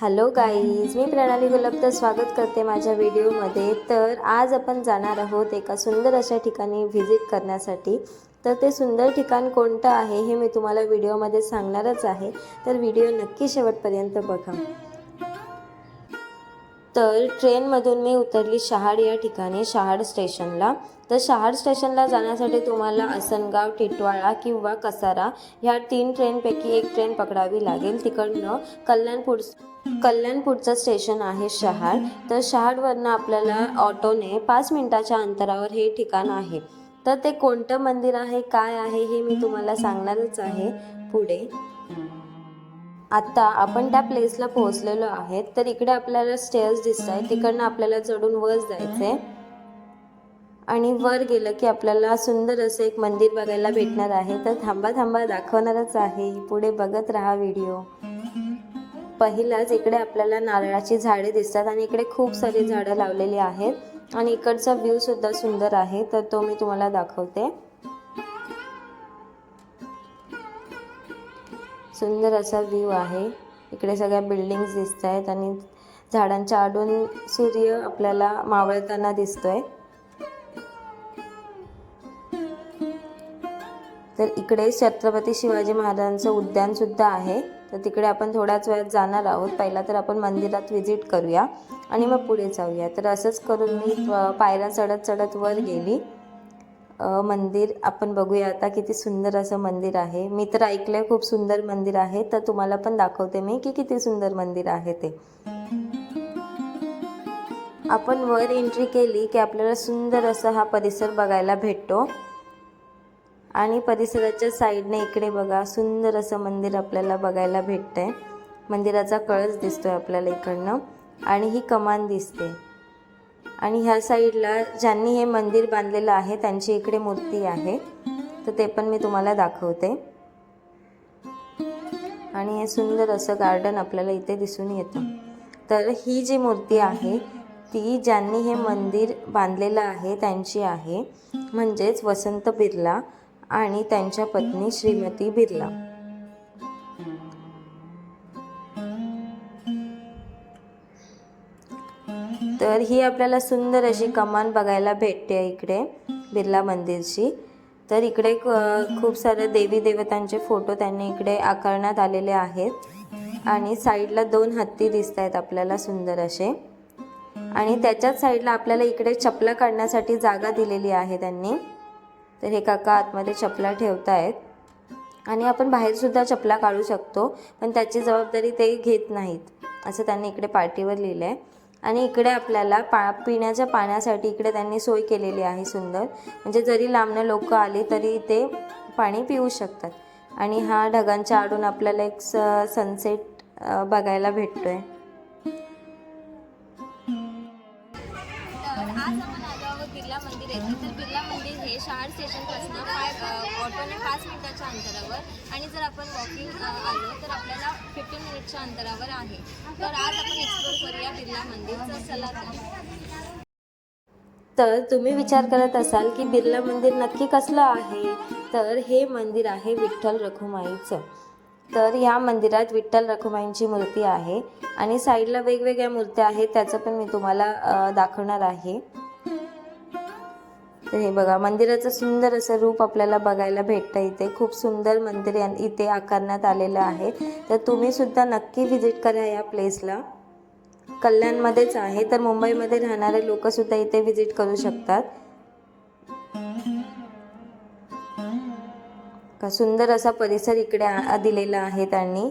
Hello guys मी प्रणाली गुलाबचं स्वागत करते माझ्या व्हिडिओमध्ये. तर आज आपण जाणार आहोत एका सुंदर अशा ठिकाणी व्हिजिट करण्यासाठी. तर ते सुंदर ठिकाण कोणतं आहे हे मी तुम्हाला व्हिडिओमध्ये सांगणारच आहे. तर व्हिडिओ नक्की शेवटपर्यंत बघा. तर ट्रेनमधून मी उतरली शहाड या ठिकाणी शहाड स्टेशनला. तर शहाड स्टेशनला जाण्यासाठी तुम्हाला असनगाव टिटवाळा किंवा कसारा ह्या तीन ट्रेनपैकी एक ट्रेन पकडावी लागेल. तिकडनं कल्याणपूर कल्याणपूरचं स्टेशन आहे शहाड. तर शहाडवरनं आपल्याला ऑटोने पाच मिनिटाच्या अंतरावर हे ठिकाण आहे. तर ते कोणतं मंदिर आहे काय आहे हे मी तुम्हाला सांगणारच आहे पुढे. आता आपण त्या प्लेसला पोहोचलेलो आहे तर इकडे आपल्याला स्टेअर्स दिसत आहे तिकडनं आपल्याला चढून वर जायचंय. आणि वर गेलं की आपल्याला सुंदर असं एक मंदिर बघायला भेटणार आहे. तर थांबा थांबा दाखवणारच आहे. पुढे बघत राहा व्हिडिओ. पहिलाच इकडे आपल्याला नारळाची झाडे दिसतात आणि इकडे खूप सारी झाडं लावलेली आहेत. आणि इकडचा व्ह्यू सुद्धा सुंदर आहे. तर तो मी तुम्हाला दाखवते. सुंदर असा व्ह्यू आहे. इकडे सगळ्या बिल्डिंग्स दिसत आहेत आणि झाडांच्या आडून सूर्य आपल्याला मावळताना दिसतोय. तर इकडे छत्रपती शिवाजी महाराजांचं उद्यान सुद्धा आहे. तर तिकडे आपण थोड्याच वेळात जाणार आहोत. पहिला तर आपण मंदिरात व्हिजिट करूया आणि मग पुढे जाऊया. तर असंच करून मी पायऱ्या चढत चढत वर गेली. मंदिर आपण बघूया आता किती सुंदर असं मंदिर आहे. मी तर ऐकलंय खूप सुंदर मंदिर आहे. तर तुम्हाला पण दाखवते मी की किती सुंदर मंदिर आहे ते. आपण वर एंट्री केली की आपल्याला सुंदर असा हा परिसर बघायला भेटतो. आणि परिसराच्या साईडने इकडे बघा सुंदर असं मंदिर आपल्याला बघायला भेटतंय. मंदिराचा कळस दिसतोय आपल्याला इकडनं आणि ही कमान दिसते. आणि ह्या साईडला ज्यांनी हे मंदिर बांधलेलं आहे त्यांची इकडे मूर्ती आहे. तर ते पण मी तुम्हाला दाखवते. आणि हे सुंदर असं गार्डन आपल्याला इथे दिसून येतं. तर ही जी मूर्ती आहे ती ज्यांनी हे मंदिर बांधलेलं आहे त्यांची आहे. म्हणजेच वसंत बिर्ला. आणि त्यांच्या पत्नी श्रीमती बिर्ला. तर ही आपल्याला सुंदर अशी कमान बघायला भेटते इकडे बिर्ला मंदिरची. तर इकडे खूप सारे देवी देवतांचे फोटो त्यांनी इकडे आकारण्यात आलेले आहेत. आणि साईडला दोन हत्ती दिसत आहेत आपल्याला सुंदर असे. आणि त्याच्याच साईडला आपल्याला इकडे चपला काढण्यासाठी जागा दिलेली आहे त्यांनी. तर हे काका आतमध्ये चपला ठेवत आहेत आणि आपण बाहेरसुद्धा चपला काढू शकतो पण त्याची जबाबदारी ते घेत नाहीत असं त्यांनी इकडे पार्टीवर लिहिलं आहे आणि इकडे आपल्याला पा पिण्याच्या पाण्यासाठी इकडे त्यांनी सोय केलेली आहे सुंदर. म्हणजे जरी लांबनं लोक आली तरी ते पाणी पिऊ शकतात. आणि हा ढगांच्या आडून आपल्याला एक स सनसेट बघायला भेटतो आहे आपण पाच मिनिटाच्या अंतरावर आणि जर आपण वॉकिंग आलो तर आपल्याला फिफ्टीन मिनिटच्या अंतरावर आहे. तर आज आपण एक्सप्लोर करूया बिर्ला मंदिर तर चला तर तर तुम्ही विचार करत असाल की बिर्ला मंदिर नक्की कसलं आहे? तर हे मंदिर आहे विठ्ठल रखुमाईचं. तर ह्या मंदिरात विठ्ठल रखुमाईंची मूर्ती आहे आणि साईडला वेगवेगळ्या मूर्त्या आहेत त्याचं पण मी तुम्हाला दाखवणार आहे. तर हे बघा मंदिराचं सुंदर असं रूप आपल्याला बघायला भेटतं इथे. खूप सुंदर मंदिर इथे आकारण्यात आलेलं आहे. तर तुम्ही सुद्धा नक्की व्हिजिट करा या प्लेसला कल्याणमध्येच आहे तर मुंबईमध्ये राहणारे लोक सुद्धा इथे व्हिजिट करू शकतात. का सुंदर असा परिसर इकडे आ- दिलेला आहे त्यांनी.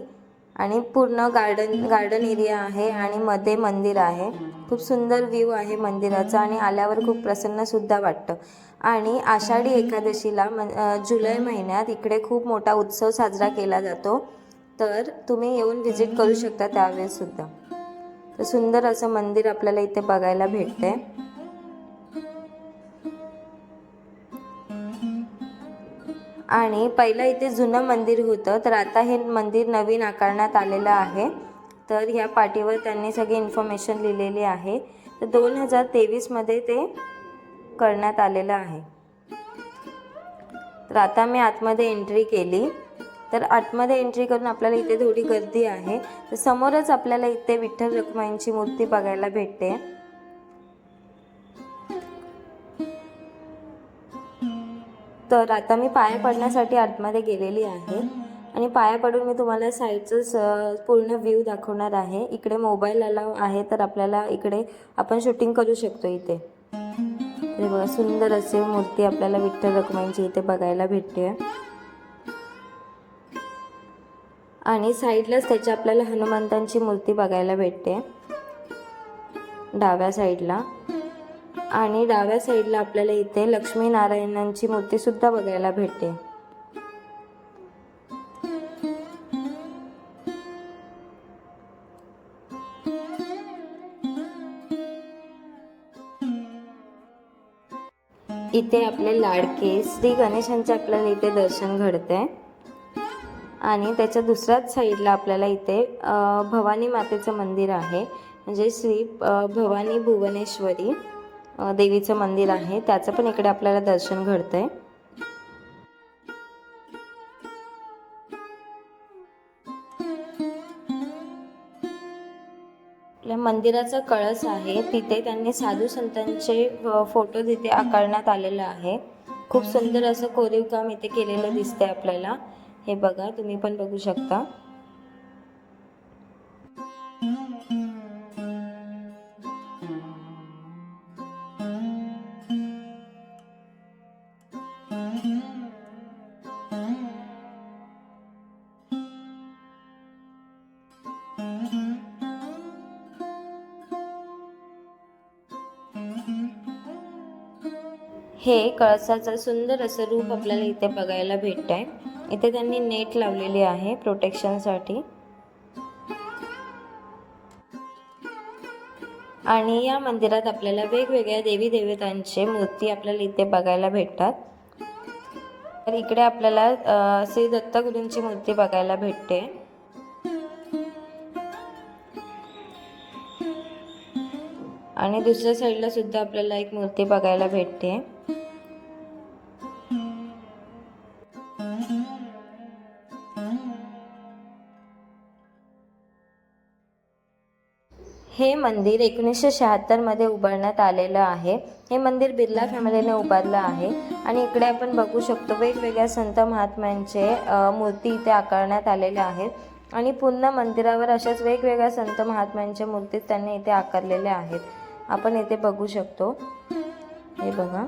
आणि पूर्ण गार्डन गार्डन एरिया आहे आणि मध्ये मंदिर आहे. खूप सुंदर व्ह्यू आहे मंदिराचा आणि आल्यावर खूप प्रसन्नसुद्धा वाटतं. आणि आषाढी एकादशीला म जुलै महिन्यात इकडे खूप मोठा उत्सव साजरा केला जातो. तर तुम्ही येऊन व्हिजिट करू शकता त्यावेळेस सुद्धा. तर सुंदर असं मंदिर आपल्याला इथे बघायला भेटतंय. आणि पहिलं इथे जुनं मंदिर होतं तर आता हे मंदिर नवीन आकारण्यात आलेलं आहे. तर ह्या पाटीवर त्यांनी सगळी इन्फॉर्मेशन लिहिलेली आहे. तर दोन हजार तेवीसमध्ये ते करण्यात आलेलं आहे. तर आता मी आतमध्ये एंट्री केली. तर आतमध्ये एंट्री करून आपल्याला इथे थोडी गर्दी आहे. तर समोरच आपल्याला इथे विठ्ठल रखुमाईंची मूर्ती बघायला भेटते. तर आता मी पाया पडण्यासाठी आतमध्ये गेलेली आहे. आणि पाया पडून मी तुम्हाला साईडचं पूर्ण व्ह्यू दाखवणार आहे. इकडे मोबाईल अलाव आहे तर आपल्याला इकडे आपण शूटिंग करू शकतो इथे. तर बघा सुंदर असे मूर्ती आपल्याला विठ्ठल रखुमाईंची इथे बघायला भेटते. आणि साईडलाच त्याच्या आपल्याला हनुमंतांची मूर्ती बघायला भेटते. डाव्या साईडला. आणि डाव्या साईडला आपल्याला इथे लक्ष्मीनारायणांची मूर्ती सुद्धा बघायला भेटते. इथे आपले लाडके श्री गणेशांचे आपल्याला इथे दर्शन घडते. आणि त्याच्या दुसऱ्याच साईडला आपल्याला इथे भवानी मातेचं मंदिर आहे. म्हणजे श्री भवानी भुवनेश्वरी. देवीचं मंदिर आहे. त्याचं पण इकडे आपल्याला दर्शन घडतंय. आपल्या मंदिराचा कळस आहे. तिथे त्यांनी साधू संतांचे फोटो तिथे आकारण्यात आलेला आहे. खूप सुंदर असं कोरीव काम इथे केलेलं दिसतंय आपल्याला. हे बघा तुम्ही पण बघू शकता. हे कळसाचं सुंदर असं रूप आपल्याला इथे बघायला भेटत आहे इथे त्यांनी नेट लावलेली आहे प्रोटेक्शनसाठी आणि या मंदिरात आपल्याला वेगवेगळ्या देवी देवतांचे मूर्ती आपल्याला इथे बघायला भेटतात. तर इकडे आपल्याला श्री दत्तगुरूंची मूर्ती बघायला भेटते. आणि दुसऱ्या साईडला सुद्धा आपल्याला एक मूर्ती बघायला भेटते. हे मंदिर एकोणीसशे शहात्तरमध्ये उभारण्यात आलेलं आहे. हे मंदिर बिर्ला फॅमिलीने उभारलं आहे. आणि इकडे आपण बघू शकतो वेगवेगळ्या संत महात्म्यांचे मूर्ती इथे आकारण्यात आलेल्या आहेत. आणि पूर्ण मंदिरावर अशाच वेगवेगळ्या संत महात्म्यांच्या मूर्ती त्यांनी इथे आकारलेल्या आहेत. आपण इथे बघू शकतो. हे बघा.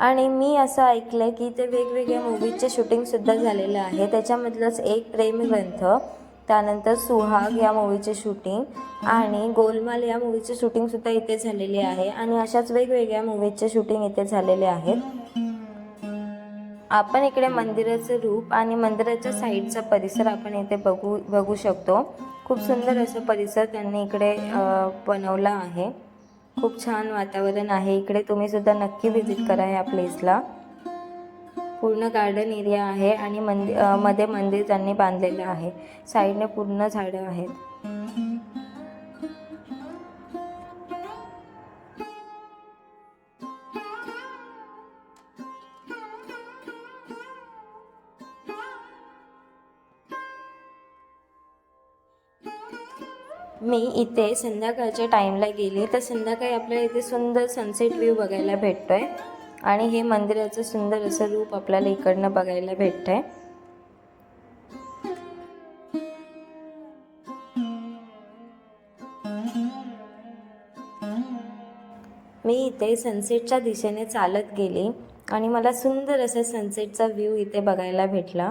आणि मी असं ऐकलं आहे की ते वेगवेगळ्या मूवीजचे शूटिंगसुद्धा झालेलं आहे. त्याच्यामधलंच एक प्रेमग्रंथ त्यानंतर सुहाग या मूवीचे शूटिंग आणि गोलमाल या मूवीचे शूटिंगसुद्धा इथे झालेले आहे. आणि अशाच वेगवेगळ्या मूवीजचे शूटिंग इथे झालेले आहेत. आपण इकडे मंदिराचं रूप आणि मंदिराच्या साईडचा परिसर आपण इथे बघू बघू शकतो. खूप सुंदर असं परिसर त्यांनी इकडे बनवला आहे. खूप छान वातावरण आहे. इकडे तुम्ही सुद्धा नक्की व्हिजिट करा या प्लेसला पूर्ण गार्डन एरिया आहे आणि मंदिरमध्ये मंदिर त्यांनी बांधलेलं आहे. साईडने पूर्ण झाडं आहेत. मी इथे संध्याकाळच्या टाईमला गेले. तर संध्याकाळी आपल्याला इथे सुंदर सनसेट व्ह्यू बघायला भेटतो आहे आणि हे मंदिराचं सुंदर असं रूप आपल्याला इकडनं बघायला भेटतंय. मी इथे सनसेटच्या दिशेने चालत गेली आणि मला सुंदर असा सनसेटचा व्ह्यू इथे बघायला भेटला.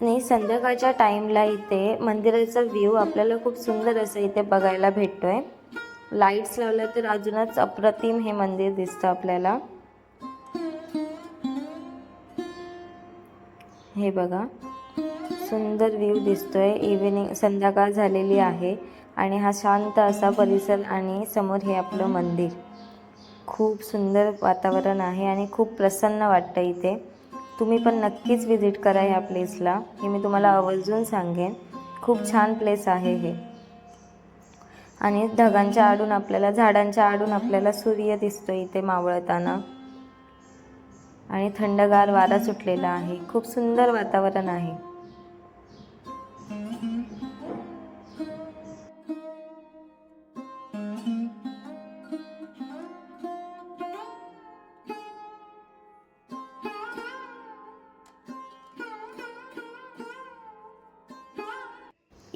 आणि संध्याकाळच्या टाईमला इथे मंदिराचा व्ह्यू आपल्याला खूप सुंदर असं इथे बघायला भेटतो आहे लाईट्स लावल्या तर अजूनच अप्रतिम हे मंदिर दिसतं आपल्याला. हे बघा सुंदर व्ह्यू दिसतोय. इव्हिनिंग संध्याकाळ झालेली आहे आणि हा शांत असा परिसर आणि समोर हे आपलं मंदिर. खूप सुंदर वातावरण आहे आणि खूप प्रसन्न वाटतं इथे. तुम्ही पण नक्कीच व्हिजिट करा ह्या प्लेसला हे मी तुम्हाला आवर्जून सांगेन. खूप छान प्लेस आहे हे. आणि ढगांच्या आडून आपल्याला झाडांच्या आडून आपल्याला सूर्य दिसतो इथे मावळताना. आणि थंडगार वारा सुटलेला आहे. खूप सुंदर वातावरण आहे.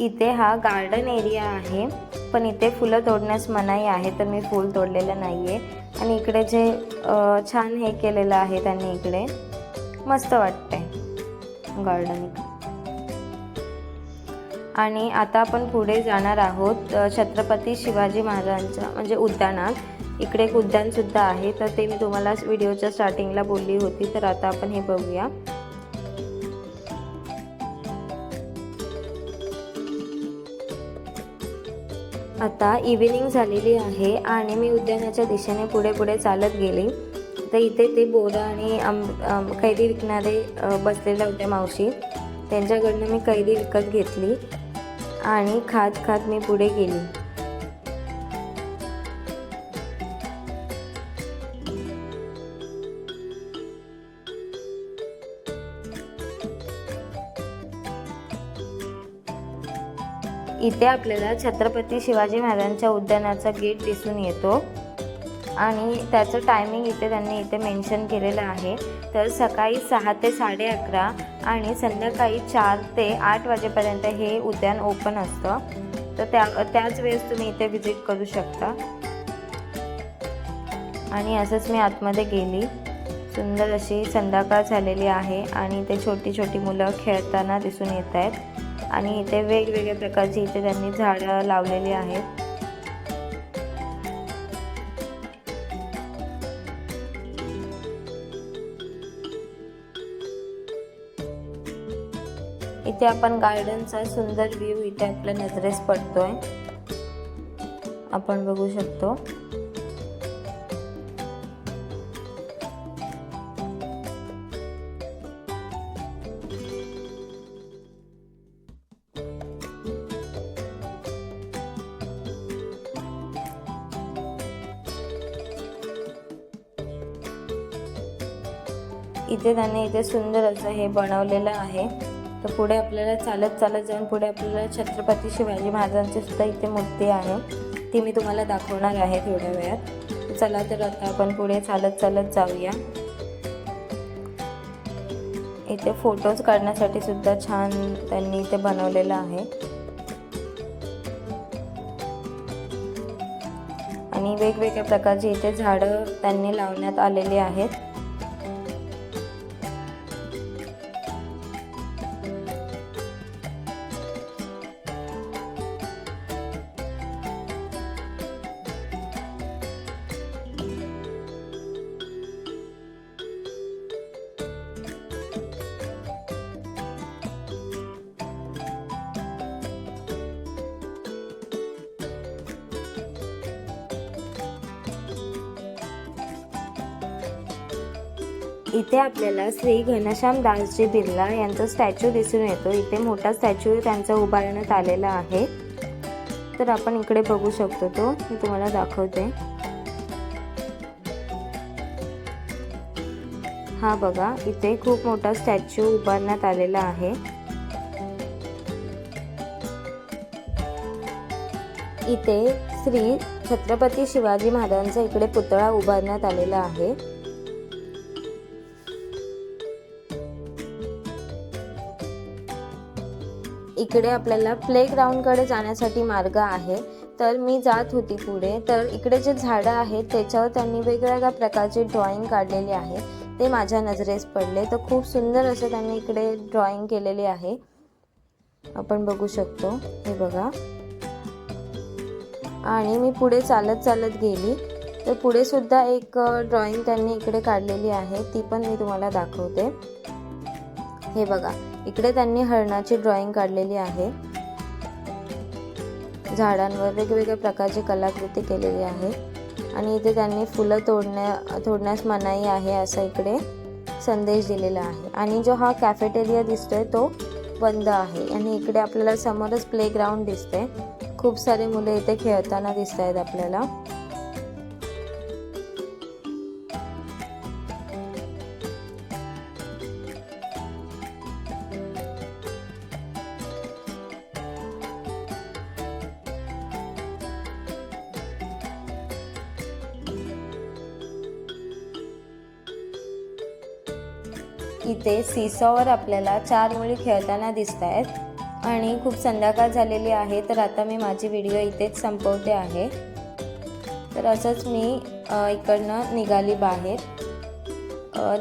इथे हा गार्डन एरिया आहे. पण इथे फुलं तोडण्यास मनाई आहे तर मी फूल तोडलेलं नाही आहे आणि इकडे जे छान हे केलेलं आहे त्यांनी इकडे मस्त वाटतंय गार्डन आणि आता आपण पुढे जाणार आहोत छत्रपती शिवाजी महाराजांच्या म्हणजे उद्यानात. इकडे एक उद्यानसुद्धा आहे तर ते मी तुम्हाला व्हिडिओच्या स्टार्टिंगला बोलली होती तर आता आपण हे बघूया. आता इव्हिनिंग झालेली आहे आणि मी उद्यानाच्या दिशेने पुढे पुढे चालत गेली. तर इथे ते बोरं आणि आंब कैदी कैरी विकणारे बसलेल्या होत्या मावशी. त्यांच्याकडनं मी कैरी विकत घेतली आणि खात खात मी पुढे गेली. इथे आपल्याला छत्रपती शिवाजी महाराजांच्या उद्यानाचा गेट दिसून येतो. आणि त्याचं टायमिंग इथे त्यांनी इथे मेन्शन केलेलं आहे. तर सकाळी सहा ते साडे अकरा आणि संध्याकाळी चार ते आठ वाजेपर्यंत हे उद्यान ओपन असतं. तर त्या त्याच वेळेस तुम्ही इथे व्हिजिट करू शकता. आणि असंच मी आतमध्ये गेली. सुंदर अशी संध्याकाळ झालेली आहे आणि ते छोटी छोटी मुलं खेळताना दिसून येत आहेत. आणि इथे वेगवेगळ्या प्रकारची इथे त्यांनी झाडं लावलेली आहेत. इथे आपण गार्डनचा सुंदर व्ह्यू इथे आपल्या नजरेस पडतोय. आपण बघू शकतो. इथे त्यांनी इथे सुंदर असं हे बनवलेलं आहे. तर पुढे आपल्याला चालत चालत जाऊन पुढे आपल्याला छत्रपती शिवाजी महाराजांची सुद्धा इथे मूर्ती आहे. ती मी तुम्हाला दाखवणार आहे थोड्या वेळात. चला तर आता आपण पुढे चालत चालत जाऊया. इथे फोटोज काढण्यासाठी सुद्धा छान त्यांनी इथे बनवलेलं आहे. आणि वेगवेगळ्या प्रकारची इथे झाडं त्यांनी लावण्यात आलेली आहेत. इथे आपल्याला श्री घनश्याम दासजी बिर्ला यांचा स्टॅच्यू दिसून येतो. इथे मोठा स्टॅच्यू त्यांचा उभारण्यात आलेला आहे. तर आपण इकडे बघू शकतो तो. मी तुम्हाला दाखवते. हा बघा इथे खूप मोठा स्टॅच्यू उभारण्यात आलेला आहे. इथे श्री छत्रपती शिवाजी महाराजांचा इकडे पुतळा उभारण्यात आलेला आहे. इकडे आपल्याला प्ले ग्राउंडकडे जाण्यासाठी मार्ग आहे. तर मी जात होती पुढे. तर इकडे जे झाडं आहेत त्याच्यावर त्यांनी वेगवेगळ्या प्रकारचे ड्रॉइंग काढलेले आहे. ते माझ्या नजरेस पडले. तर खूप सुंदर असं त्यांनी इकडे ड्रॉइंग केलेली आहे. आपण बघू शकतो. हे बघा. आणि मी पुढे चालत चालत गेली. तर पुढे सुद्धा एक ड्रॉइंग त्यांनी इकडे काढलेली आहे. ती पण मी तुम्हाला दाखवते. हे बघा इकडे त्यांनी हरणाची ड्रॉइंग काढलेली आहे. झाडांवर वेगवेगळ्या प्रकारची कलाकृती केलेली आहे. आणि इथे त्यांनी फुलं तोडण्या तोडण्यास मनाई आहे असा इकडे संदेश दिलेला आहे. आणि जो हा कॅफेटेरिया दिसतोय तो बंद आहे. आणि इकडे आपल्याला समोरच प्लेग्राऊंड दिसतंय. दिसते खूप सारे मुलं इथे खेळताना दिसत आहेत आपल्याला. इथे सीसॉवर आपल्याला चार मुली खेळताना दिसत आहेत आणि खूप संध्याकाळ झालेली आहे तर आता मी माझी व्हिडिओ इथेच संपवते आहे. तर असंच मी इकडनं निघाली बाहेर.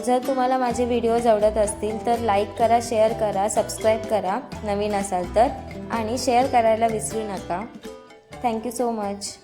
जर तुम्हाला माझे व्हिडिओज आवडत असतील तर लाईक करा शेअर करा सबस्क्राईब करा नवीन असाल तर. आणि शेअर करायला विसरू नका. Thank you so much.